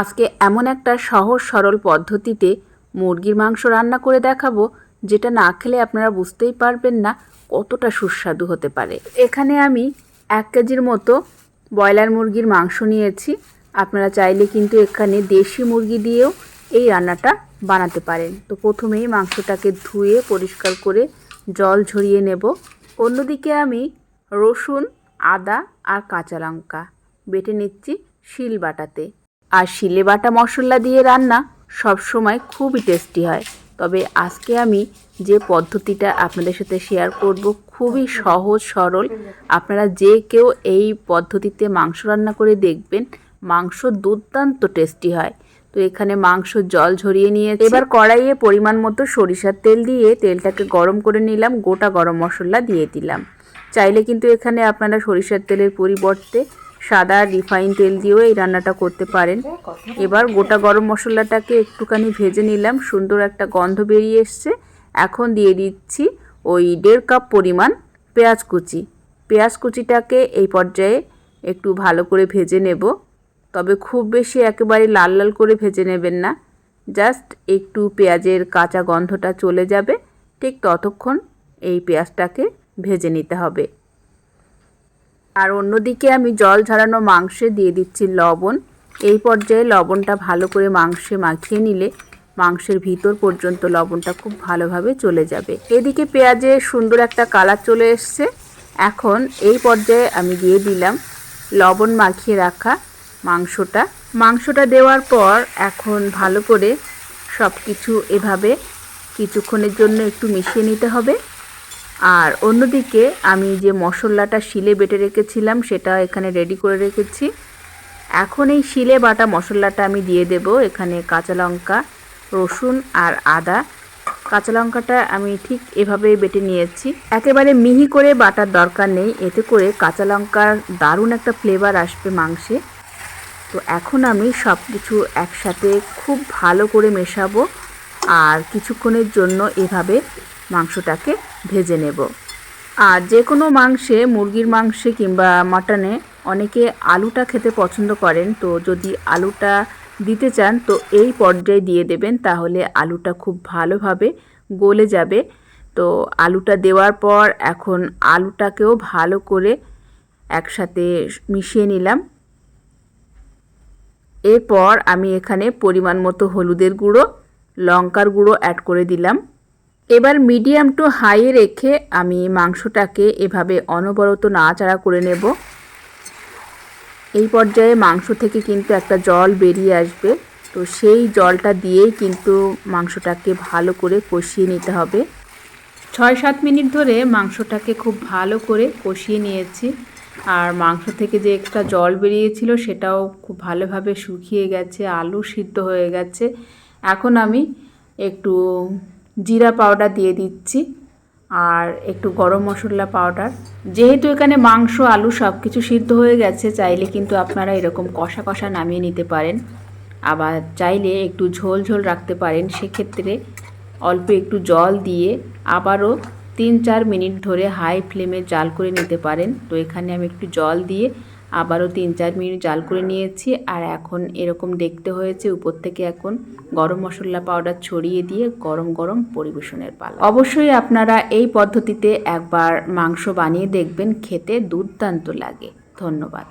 আজকে এমন একটা সহজ সরল পদ্ধতিতে মুরগির মাংস রান্না করে দেখাবো, যেটা না খেলে আপনারা বুঝতেই পারবেন না কতটা সুস্বাদু হতে পারে। এখানে আমি এক কেজির মতো ব্রয়লার মুরগির মাংস নিয়েছি। আপনারা চাইলে কিন্তু এখানে দেশি মুরগি দিয়েও এই রান্নাটা বানাতে পারেন। তো প্রথমেই মাংসটাকে ধুয়ে পরিষ্কার করে জল ঝরিয়ে নেব। অন্যদিকে আমি রসুন, আদা আর কাঁচা লঙ্কা বেটে নিচ্ছি শিল বাটাতে। আর শিলে বাটা মশলা দিয়ে রান্না সব সময় খুবই টেস্টি হয়। তবে আজকে আমি যে পদ্ধতিটা আপনাদের সাথে শেয়ার করব খুবই সহজ, সরল। আপনারা যে কেউ এই পদ্ধতিতে মাংস রান্না করে দেখবেন, মাংস দুর্দান্ত টেস্টি হয়। তো এখানে মাংস জল ঝরিয়ে নিয়ে এবার কড়াইয়ে পরিমাণ মতো সরিষার তেল দিয়ে তেলটাকে গরম করে নিলাম, গোটা গরম মশলা দিয়ে দিলাম। চাইলে কিন্তু এখানে আপনারা সরিষার তেলের পরিবর্তে সাদা রিফাইন তেল দিয়েও এই রান্নাটা করতে পারেন। এবার গোটা গরম মশলাটাকে একটুখানি ভেজে নিলাম, সুন্দর একটা গন্ধ বেরিয়ে এসছে। এখন দিয়ে দিচ্ছি ওই দেড় কাপ পরিমাণ পেঁয়াজ কুচি। পেঁয়াজ কুচিটাকে এই পর্যায়ে একটু ভালো করে ভেজে নেব। তবে খুব বেশি একেবারে লাল লাল করে ভেজে নেবেন না। জাস্ট একটু পেঁয়াজের কাঁচা গন্ধটা চলে যাবে। ঠিক ততক্ষণ এই পেঁয়াজটাকে ভেজে নিতে হবে। আর অন্যদিকে আমি জল ঝরানো মাংসে দিয়ে দিচ্ছি লবণ। এই পর্যায়ে লবণটা ভালো করে মাংসে মাখিয়ে নিলে মাংসের ভিতর পর্যন্ত লবণটা খুব ভালোভাবে চলে যাবে। এদিকে পেঁয়াজে সুন্দর একটা কালার চলে এসছে। এখন এই পর্যায়ে আমি দিয়ে দিলাম লবণ মাখিয়ে রাখা মাংসটা। মাংসটা দেওয়ার পর এখন ভালো করে সব কিছু এভাবে কিছুক্ষণের জন্য একটু মিশিয়ে নিতে হবে। আর অন্যদিকে আমি যে মশলাটা শিলে বেটে রেখেছিলাম, সেটা এখানে রেডি করে রেখেছি। এখন এই শিলে বাটা মশলাটা আমি দিয়ে দেব, এখানে কাঁচা লঙ্কা, রসুন আর আদা। কাঁচা লঙ্কাটা আমি ঠিক এভাবেই বেটে নিয়েছি। একেবারে মিহি করে বাটার দরকার নেই, এতে করে কাঁচা লঙ্কার দারুণ একটা ফ্লেভার আসবে মাংসে। তো এখন আমি সব কিছু একসাথে খুব ভালো করে মেশাবো, আর কিছুক্ষণের জন্য এভাবে মাংসটাকে ভেজে নেব। আর যে কোনো মাংসে, মুরগির মাংসে কিংবা মাটনে অনেকে আলুটা খেতে পছন্দ করেন, তো যদি আলুটা দিতে চান, তো এই পর্যায়ে দিয়ে দেবেন, তাহলে আলুটা খুব ভালোভাবে গলে যাবে। তো আলুটা দেওয়ার পর এখন আলুটাকেও ভালো করে একসাথে মিশিয়ে নিলাম। এরপর আমি এখানে পরিমাণ মতো হলুদের গুঁড়ো, লঙ্কার গুঁড়ো অ্যাড করে দিলাম। এবার মিডিয়াম টু হাইয়ে রেখে আমি মাংসটাকে এভাবে অনবরত নাড়াচাড়া করে নেব। এই পর্যায়ে মাংস থেকে কিন্তু একটা জল বেরিয়ে আসবে। তো সেই জলটা দিয়েই কিন্তু মাংসটাকে ভালো করে কষিয়ে নিতে হবে। ছয় সাত মিনিট ধরে মাংসটাকে খুব ভালো করে কষিয়ে নিয়েছি। আর মাংস থেকে যে একটা জল বেরিয়েছিল সেটাও খুব ভালোভাবে শুকিয়ে গেছে, আলু সিদ্ধ হয়ে গেছে। এখন আমি একটু জিরা পাউডার দিয়ে দিচ্ছি আর একটু গরম মশলা পাউডার। যেহেতু এখানে মাংস, আলু সব কিছু সিদ্ধ হয়ে গেছে, চাইলে কিন্তু আপনারা এরকম কষা কষা নামিয়ে নিতে পারেন। আবার চাইলে একটু ঝোল ঝোল রাখতে পারেন, সেক্ষেত্রে অল্প একটু জল দিয়ে আবারও তিন চার মিনিট ধরে হাই ফ্লেমে জাল করে নিতে পারেন। তো এখানে আমি একটু জল দিয়ে আবারও তিন চার মিনিট জাল করে নিয়েছি আর এখন এরকম দেখতে হয়েছে উপর থেকে এখন গরম মশলা পাউডার ছড়িয়ে দিয়ে গরম গরম পরিবেশনের পালা। অবশ্যই আপনারা এই পদ্ধতিতে একবার মাংস বানিয়ে দেখবেন, খেতে দুর্দান্ত লাগে। ধন্যবাদ।